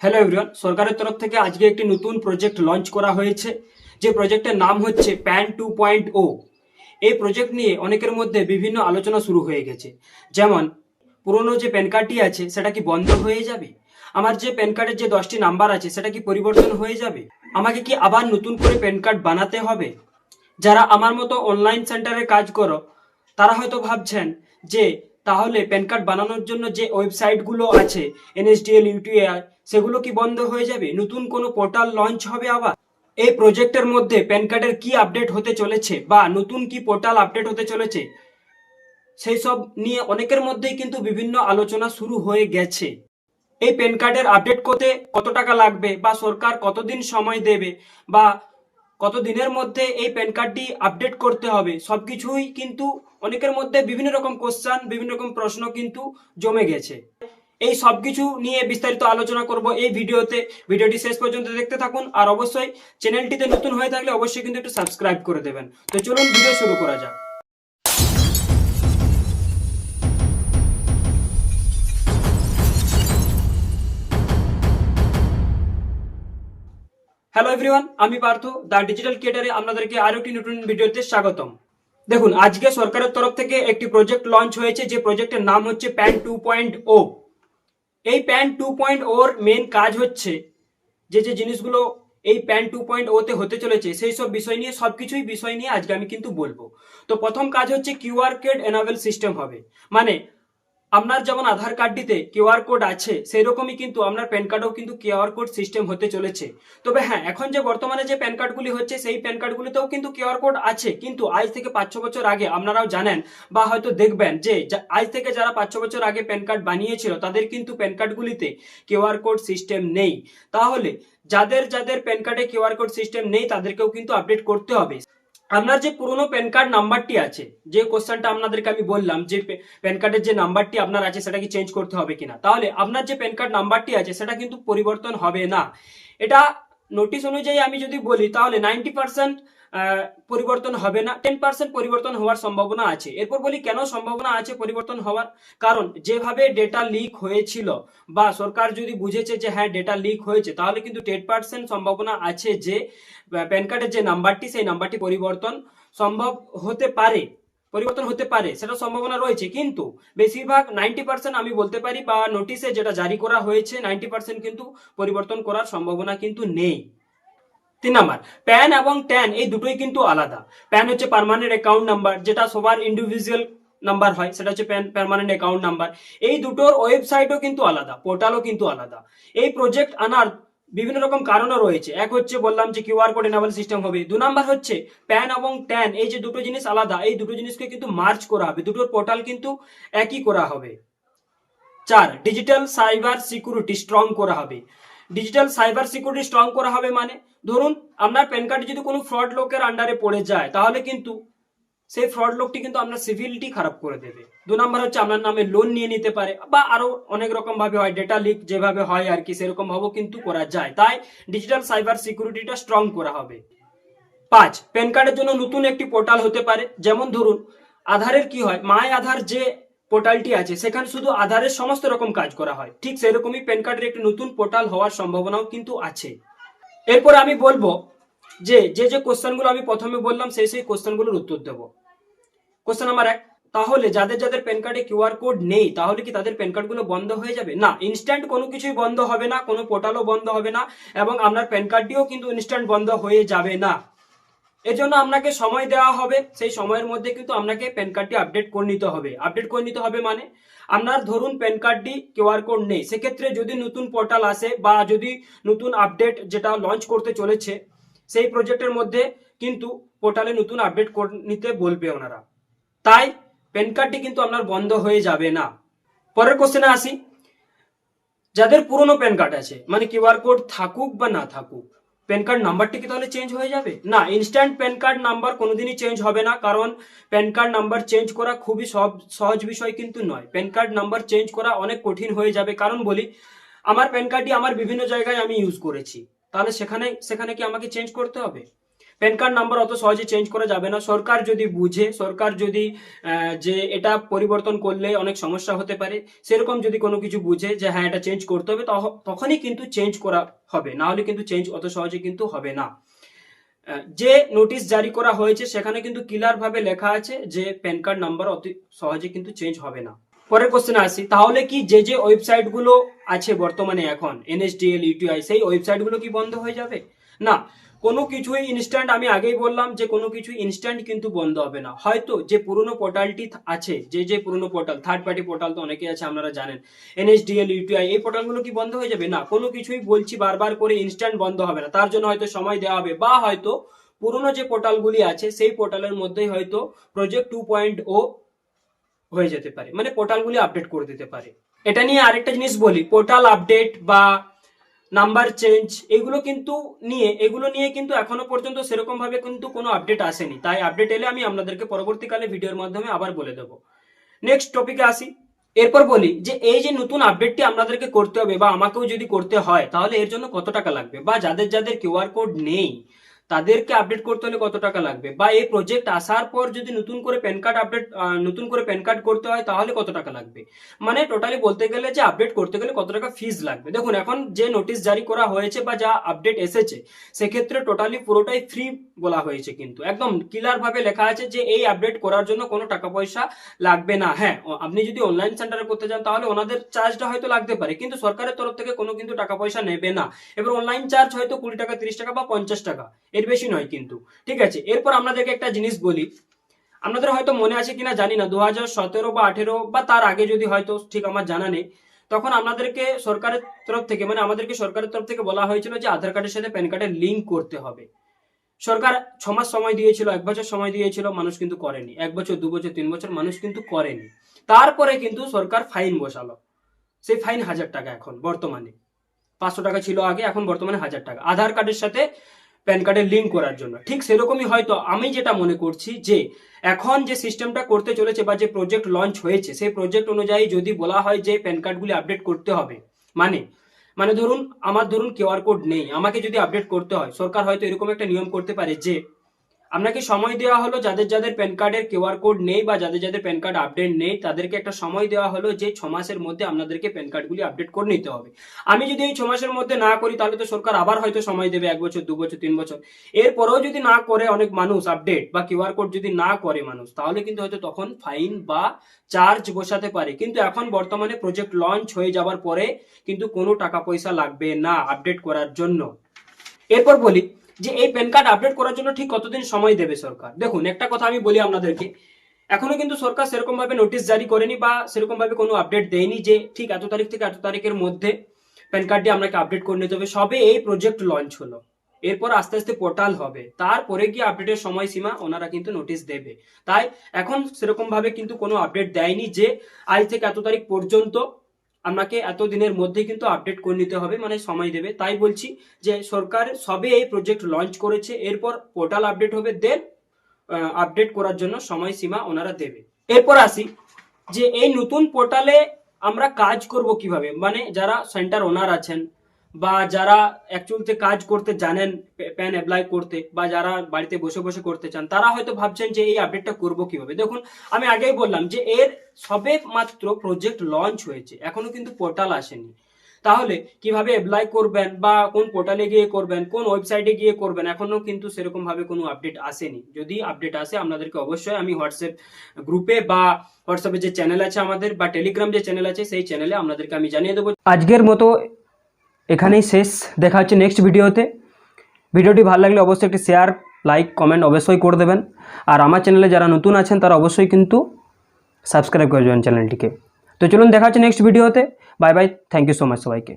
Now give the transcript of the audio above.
Hello everyone সরকারের তরফ থেকে আজকে একটি নতুন প্রজেক্ট লঞ্চ করা হয়েছে। যে প্রজেক্টের নাম হচ্ছে প্যান টু পয়েন্ট ও এই প্রজেক্ট নিয়ে অনেকের মধ্যে বিভিন্ন আলোচনা শুরু হয়ে গেছে। যেমন, পুরনো যে প্যান কার্ডটি আছে, সেটা কি বন্ধ হয়ে যাবে? আমার যে প্যান কার্ডের যে দশটি নাম্বার আছে, সেটা কি পরিবর্তন হয়ে যাবে? আমাকে কি আবার নতুন করে প্যান কার্ড বানাতে হবে? যারা আমার মতো অনলাইন সেন্টারে কাজ করো, তারা হয়তো ভাবছেন যে তাহলে প্যান কার্ড বানানোর জন্য যে ওয়েবসাইটগুলো আছে, এনএসডিএল ইউটিআই সেগুলো কি বন্ধ হয়ে যাবে? নতুন কোনো পোর্টাল লঞ্চ হবে আবার? এই প্রজেক্টের মধ্যে প্যান কার্ডের কি আপডেট হতে চলেছে বা নতুন কি পোর্টাল আপডেট হতে চলেছে, সেই সব নিয়ে অনেকের মধ্যেই কিন্তু বিভিন্ন আলোচনা শুরু হয়ে গেছে। এই প্যান কার্ডের আপডেট করতে কত টাকা লাগবে বা সরকার কতদিন সময় দেবে বা কত দিনের মধ্যে এই প্যান কার্ডটি আপডেট করতে হবে? সব কিছুই কিন্তু অনেকের মধ্যে বিভিন্ন রকম কোশ্চান বিভিন্ন রকম প্রশ্ন কিন্তু জমে গেছে। এই সব কিছু নিয়ে বিস্তারিত আলোচনা করব এই ভিডিওতে। ভিডিওটি শেষ পর্যন্ত দেখতে থাকুন আর অবশ্যই চ্যানেলটিতে নতুন হয়ে থাকলে অবশ্যই কিন্তু একটু সাবস্ক্রাইব করে দেবেন। তো চলুন ভিডিও শুরু করা যাক। হ্যালো এভরিওয়ান আমি পার্থ দ্য ডিজিটাল ক্রিয়েটারে আপনাদেরকে আরও একটি নতুন ভিডিওতে স্বাগতম। দেখুন, আজকে সরকারের তরফ থেকে একটি প্রজেক্ট লঞ্চ হয়েছে, যে প্রজেক্টের নাম হচ্ছে প্যান টু পয়েন্ট ও এই প্যান টু পয়েন্ট ওর মেন কাজ হচ্ছে যে যে জিনিসগুলো এই প্যান টু পয়েন্ট ওতে হতে চলেছে, সেই সব বিষয় নিয়ে সবকিছুই বিষয় নিয়ে আজকে আমি কিন্তু বলব। তো প্রথম কাজ হচ্ছে কিউআর কোড এনাবেল সিস্টেম হবে। মানে আপনার যেমন আধার কার্ডটিতে কিউআর কোড আছে সেই রকমই কিন্তু আপনার প্যান কার্ডেও কিন্তু কিউআর কোড সিস্টেম হতে চলেছে। তবে হ্যাঁ এখন যে বর্তমানে যে প্যান কার্ডগুলি হচ্ছে, সেই প্যান কার্ডগুলিতেও কিন্তু কিউআর কোড আছে। কিন্তু আজ থেকে পাঁচ ছ বছর আগে আপনারাও জানেন বা হয়তো দেখবেন যে আজ থেকে যারা পাঁচ ছ বছর আগে প্যান কার্ড বানিয়েছিল, তাদের কিন্তু প্যান কার্ডগুলিতে কিউআর কোড সিস্টেম নেই। তাহলে যাদের যাদের প্যান কার্ডে কিউআর কোড সিস্টেম নেই, তাদেরকেও কিন্তু আপডেট করতে হবে। আপনার যে পুরনো প্যান কার্ড নাম্বারটি আছে, যে কোশ্চেনটা আপনাদেরকে আমি বললাম, যে প্যান কার্ডের যে নাম্বারটি আপনার আছে, সেটা কি চেঞ্জ করতে হবে কিনা? তাহলে আপনার যে প্যান কার্ড নাম্বারটি আছে, সেটা কিন্তু পরিবর্তন হবে না। এটা নোটিশ অনুযায়ী আমি যদি বলি, তাহলে নাইনটি পার্সেন্ট পরিবর্তন হবে না। টেন পার্সেন্ট পরিবর্তন হওয়ার সম্ভাবনা আছে। এরপর বলি, কেন সম্ভাবনা আছে পরিবর্তন হওয়ার? কারণ, যেভাবে ডেটা লিক হয়েছিল বা সরকার যদি বুঝেছে যে হ্যাঁ ডেটা লিক হয়েছে, তাহলে কিন্তু টেন পার্সেন্ট সম্ভাবনা আছে যে প্যান কার্ডের যে নাম্বারটি, সেই নাম্বারটি পরিবর্তন সম্ভব হতে পারে। পরিবর্তন হতে পারে সেটা সম্ভাবনা রয়েছে। কিন্তু, বেশিরভাগ নাইনটি পার্সেন্ট আমি বলতে পারি, বা নোটিশে যেটা জারি করা হয়েছে নাইনটি পার্সেন্ট কিন্তু পরিবর্তন করার সম্ভাবনা কিন্তু নেই। তিন নাম্বার প্যান এবং ট্যান এই দুটোই কিন্তু আলাদা। প্যান হচ্ছে পার্মানেন্ট অ্যাকাউন্ট নাম্বার যেটা সবার ইন্ডিভিজুয়াল নাম্বার হয়, সেটা হচ্ছে প্যান পার্মানেন্ট অ্যাকাউন্ট নাম্বার এই দুটোর ওয়েবসাইটও কিন্তু আলাদা পোর্টালও কিন্তু আলাদা। এই প্রজেক্ট আনার বিভিন্ন রকম কারণও রয়েছে। এক হচ্ছে বললাম যে কিউআর কোড এনাবল সিস্টেম হবে। দু নাম্বার হচ্ছে প্যান এবং ট্যান এই যে দুটো জিনিস আলাদা, এই দুটো জিনিসকে কিন্তু মার্চ করা হবে। দুটোর পোর্টাল কিন্তু একই করা হবে। চার ডিজিটাল সাইবার সিকিউরিটি স্ট্রং করা হবে। ডিজিটাল সাইবার সিকিউরিটি স্ট্রং করা হবে মানে? ধরুন, আপনার প্যান কার্ড যদি কোনো ফ্রড লোকের আন্ডারে পড়ে যায়, তাহলে কিন্তু সেই ফ্রড লোকটি কিন্তু আপনার সিভিলিটি খারাপ করে দেবে। দু নম্বর হচ্ছে আপনার নামে লোন নিয়ে নিতে পারে, বা আরও অনেক রকম ভাবে হয় ডেটা লিক যেভাবে হয় আর কি, সেরকম ভাবেও কিন্তু করা যায়। তাই ডিজিটাল সাইবার সিকিউরিটিটা স্ট্রং করা হবে। পাঁচ প্যান কার্ডের জন্য নতুন একটি পোর্টাল হতে পারে। যেমন ধরুন, আধারের কি হয়, মাই আধার যে পোর্টালটি আছে। সেখানে শুধু আধারের সমস্ত রকম কাজ করা হয়। ঠিক সেরকমই প্যান কার্ডের একটি নতুন পোর্টাল হওয়ার সম্ভাবনাও কিন্তু আছে। এরপর আমি বলব যে যে যে কোশ্চেনগুলো আমি প্রথমে বললাম, সেই সেই কোশ্চেনগুলোর উত্তর দেবো। কোশ্চেন নাম্বার এক, তাহলে যাদের যাদের প্যান কার্ডে কিউআর কোড নেই, তাহলে কি তাদের প্যান কার্ডগুলো বন্ধ হয়ে যাবে? না ইনস্ট্যান্ট কোনো কিছুই বন্ধ হবে না, কোনো পোর্টালও বন্ধ হবে না, এবং আপনার প্যান কার্ডটিও কিন্তু ইনস্ট্যান্ট বন্ধ হয়ে যাবে না। এর জন্য আপনাকে সময় দেওয়া হবে। সেই সময়ের মধ্যে কিন্তু আপনাকে প্যান কার্ডটি আপডেট করে নিতে হবে। আপডেট করে নিতে হবে মানে আপনার ধরুন প্যান কার্ডটি কিউআর কোড নেই। সেক্ষেত্রে যদি নতুন পোর্টাল আসে বা যদি নতুন আপডেট যেটা লঞ্চ করতে চলেছে, সেই প্রজেক্টের মধ্যে কিন্তু পোর্টালে নতুন আপডেট করে নিতে বলবে ওনারা। তাই প্যান কার্ডটি কিন্তু আপনার বন্ধ হয়ে যাবে না। পরের কোশ্চেনে আসি। যাদের পুরনো প্যান কার্ড আছে মানে কিউআর কোড থাকুক বা না থাকুক প্যান কার্ড নাম্বারটি কি তাহলে চেঞ্জ হয়ে যাবে? না ইনস্ট্যান্ট প্যান কার্ড নাম্বার কোনোদিনই চেঞ্জ হবে না, কারণ প্যান কার্ড নাম্বার চেঞ্জ করা খুবই সব, সহজ বিষয় কিন্তু নয়। প্যান কার্ড নাম্বার চেঞ্জ করা অনেক কঠিন হয়ে যাবে। কারণ বলি, আমার প্যান কার্ডটি আমার বিভিন্ন জায়গায় আমি ইউজ করেছি। তাহলে সেখানে সেখানে কি আমাকে চেঞ্জ করতে হবে? প্যান কার্ড নাম্বার অত সহজে চেঞ্জ করা যাবে না। সরকার যদি বুঝে, সরকার যদি যে এটা পরিবর্তন করলে অনেক সমস্যা হতে পারে। সেরকম যদি কোনো কিছু বুঝে যে হ্যাঁ এটা চেঞ্জ করতে হবে তখ- তখনই কিন্তু চেঞ্জ করা হবে। না হলে কিন্তু চেঞ্জ অত সহজে কিন্তু হবে না। যে নোটিশ জারি করা হয়েছে, সেখানে কিন্তু ক্লিয়ার ভাবে লেখা আছে যে প্যান কার্ড নাম্বার অতি সহজে কিন্তু চেঞ্জ হবে না। পরের কোশ্চেন আসি। তাহলে কি যে যে ওয়েবসাইটগুলো আছে বর্তমানে এখন এনএসডিএল ইউটিআই সেই ওয়েবসাইটগুলো কি বন্ধ হয়ে যাবে? না, কোনো কিছুই ইনস্ট্যান্ট আমি আগেই বললাম যে কোনো কিছু ইনস্ট্যান্ট কিন্তু বন্ধ হবে না। হয়তো যে পুরনো পোর্টালটি আছে, যে যে পুরনো পোর্টাল থার্ড পার্টি পোর্টাল তো অনেকেই আছে, আপনারা জানেন। এনএসডিএল ইউটিআই এই পোর্টালগুলো কি বন্ধ হয়ে যাবে? না, কোনো কিছুই বলছি বারবার করে ইনস্ট্যান্ট বন্ধ হবে না। তার জন্য হয়তো সময় দেওয়া হবে, বা হয়তো পুরনো যে পোর্টালগুলি আছে, সেই পোর্টালের মধ্যেই হয়তো প্রজেক্ট টু পয়েন্ট ও হয়ে যেতে পারে। মানে পোর্টালগুলি আপডেট করে দিতে পারে। এটা নিয়ে আরেকটা জিনিস বলি পোর্টাল আপডেট বা নাম্বার চেঞ্জ এগুলো কিন্তু নিয়ে, এগুলো নিয়ে কিন্তু এখনও পর্যন্ত সেরকম ভাবে কিন্তু কোনো আপডেট আসেনি। তাই আপডেট এলে আমি আপনাদেরকে পরবর্তীকালে ভিডিওর মাধ্যমে আবার বলে দেবো। নেক্সট টপিকে আসি। এরপর বলি যে, এই যে নতুন আপডেটটি আপনাদেরকে করতে হবে বা আমাকেও যদি করতে হয়, তাহলে এর জন্য কত টাকা লাগবে? বা যাদের যাদের কিউআর কোড নেই তাদেরকে আপডেট করতে হলে কত টাকা লাগবে? বা এই প্রজেক্ট আসার পর যদি নতুন করে প্যান কার্ড আপডেট নতুন করে প্যান কার্ড করতে হয়, তাহলে কত টাকা লাগবে? মানে টোটালি বলতে গেলে যে আপডেট করতে গেলে কত টাকা ফিজ লাগবে? দেখুন, এখন যে নোটিশ জারি করা হয়েছে বা যা আপডেট এসেছে, সেক্ষেত্রে টোটালি পুরোটাই ফ্রি বলা হয়েছে কিন্তু। একদম ক্লিয়ার ভাবে লেখা আছে যে এই আপডেট করার জন্য কোনো টাকা পয়সা লাগবে না। হ্যাঁ আপনি যদি অনলাইন সেন্টারে করতে যান, তাহলে ওনাদের চার্জটা হয়তো লাগতে পারে, কিন্তু সরকারের তরফ থেকে কোনো কিন্তু টাকা পয়সা নেবে না। এবার অনলাইন চার্জ হয়তো কুড়ি টাকা, তিরিশ টাকা বা পঞ্চাশ টাকা। এর বেশি নয় কিন্তু। ঠিক আছে, এরপর আপনাদেরকে একটা জিনিস বলি। আপনাদের হয়তো মনে আছে কিনা জানি না দু হাজার সতেরো বা আঠেরো বা তার আগে যদি হয়তো ঠিক আমার জানা নেই, তখন আপনাদেরকে সরকারের তরফ থেকে মানে আমাদেরকে সরকারের তরফ থেকে বলা হয়েছিল যে আধার কার্ডের সাথে প্যান কার্ডের লিঙ্ক করতে হবে। সরকার ছ মাস সময় দিয়েছিল, এক বছর সময় দিয়েছিল, মানুষ কিন্তু করেনি। এক বছর, দু বছর, তিন বছর মানুষ কিন্তু করেনি। তারপরে কিন্তু সরকার ফাইন বসালো। সেই ফাইন হাজার টাকা এখন, বর্তমানে। পাঁচশো টাকা ছিল আগে, এখন বর্তমানে হাজার টাকা। আধার কার্ডের সাথে প্যান কার্ডের লিঙ্ক করার জন্য। ঠিক সেরকমই হয়তো আমি যেটা মনে করছি যে, এখন যে সিস্টেমটা করতে চলেছে বা যে প্রজেক্ট লঞ্চ হয়েছে, সেই প্রজেক্ট অনুযায়ী যদি বলা হয় যে প্যান কার্ডগুলি আপডেট করতে হবে মানে মানে ধরুন, আমার ধরুন কিউআর কোড নেই, আমাকে যদি আপডেট করতে হয়, সরকার হয়তো এরকম একটা নিয়ম করতে পারে যে আপনাকে সময় দেওয়া হলো? যাদের যাদের প্যান কার্ডের কিউআর কোড নেই বা যাদের যাদের প্যান কার্ড আপডেট নেই, তাদেরকে একটা সময় দেওয়া হলো যে ছ মাসের মধ্যে আপনাদেরকে প্যান কার্ডগুলি আপডেট করে নিতে হবে। আমি যদি এই ছ মাসের মধ্যে না করি, তাহলে তো সরকার আবার হয়তো সময় দেবে এক বছর, দু বছর, তিন বছর। এরপরেও যদি না করে অনেক মানুষ আপডেট বা কিউআর কোড যদি না করে মানুষ, তাহলে কিন্তু হয়তো তখন ফাইন বা চার্জ বসাতে পারে। কিন্তু এখন বর্তমানে প্রজেক্ট লঞ্চ হয়ে যাওয়ার পরে কিন্তু কোনো টাকা পয়সা লাগবে না আপডেট করার জন্য। এরপর বলি যে এই প্যান কার্ড আপডেট করার জন্য ঠিক কতদিন সময় দেবে সরকার? দেখুন, একটা কথা আমি বলি আপনাদেরকে, এখনও কিন্তু সরকার সেরকম ভাবে নোটিশ জারি করেনি বা সেরকম ভাবে কোনো আপডেট দেয়নি যে ঠিক এত তারিখ থেকে এত তারিখের মধ্যে প্যান কার্ডটি আপনাকে আপডেট করে নিতে হবে। সবে এই প্রজেক্ট লঞ্চ হলো। এরপর আস্তে আস্তে পোর্টাল হবে। তারপরে গিয়ে আপডেটের সময়সীমা ওনারা কিন্তু নোটিশ দেবে। তাই এখন সেরকম ভাবে কিন্তু কোনো আপডেট দেয়নি যে আজ থেকে এত তারিখ পর্যন্ত আপনাকে এতদিনের মধ্যে কিন্তু আপডেট করে নিতে হবে মানে সময় দেবে। তাই বলছি যে সরকার সবে এই প্রজেক্ট লঞ্চ করেছে, এরপর পোর্টাল আপডেট হবে দেন আপডেট করার জন্য সময়সীমা ওনারা দেবে। এরপর আসি যে এই নতুন পোর্টালে আমরা কাজ করব কীভাবে? মানে যারা সেন্টার ওনার আছেন বা যারা অ্যাকচুয়ালিতে কাজ করতে জানেন প্যান অ্যাপ্লাই করতে বা যারা বাড়িতে বসে বসে করতে চান, তারা হয়তো ভাবছেন যে এই আপডেটটা করব কীভাবে? দেখুন, আমি আগেই বললাম যে এর সবে মাত্র প্রজেক্ট লঞ্চ হয়েছে, এখনও কিন্তু পোর্টাল আসেনি। তাহলে কীভাবে অ্যাপ্লাই করবেন বা কোন পোর্টালে গিয়ে করবেন, কোন ওয়েবসাইটে গিয়ে করবেন, এখনও কিন্তু সেরকম ভাবে কোনো আপডেট আসেনি। যদি আপডেট আসে, আপনাদেরকে অবশ্যই আমি হোয়াটসঅ্যাপ গ্রুপে বা হোয়াটসঅ্যাপে যে চ্যানেল আছে আমাদের বা টেলিগ্রাম যে চ্যানেল আছে, সেই চ্যানেলে আপনাদেরকে আমি জানিয়ে দেবো। আজকের মতো এখানেই শেষ। দেখা হচ্ছে নেক্সট ভিডিওতে ভিডিওটি ভালো লাগলে অবশ্যই একটি শেয়ার লাইক কমেন্ট অবশ্যই করে দেবেন। আর আমার চ্যানেলে যারা নতুন আছেন, তারা অবশ্যই কিন্তু সাবস্ক্রাইব করে দেবেন চ্যানেলটিকে তো চলুন, দেখা হচ্ছে নেক্সট ভিডিওতে bye bye thank you so much সবাইকে।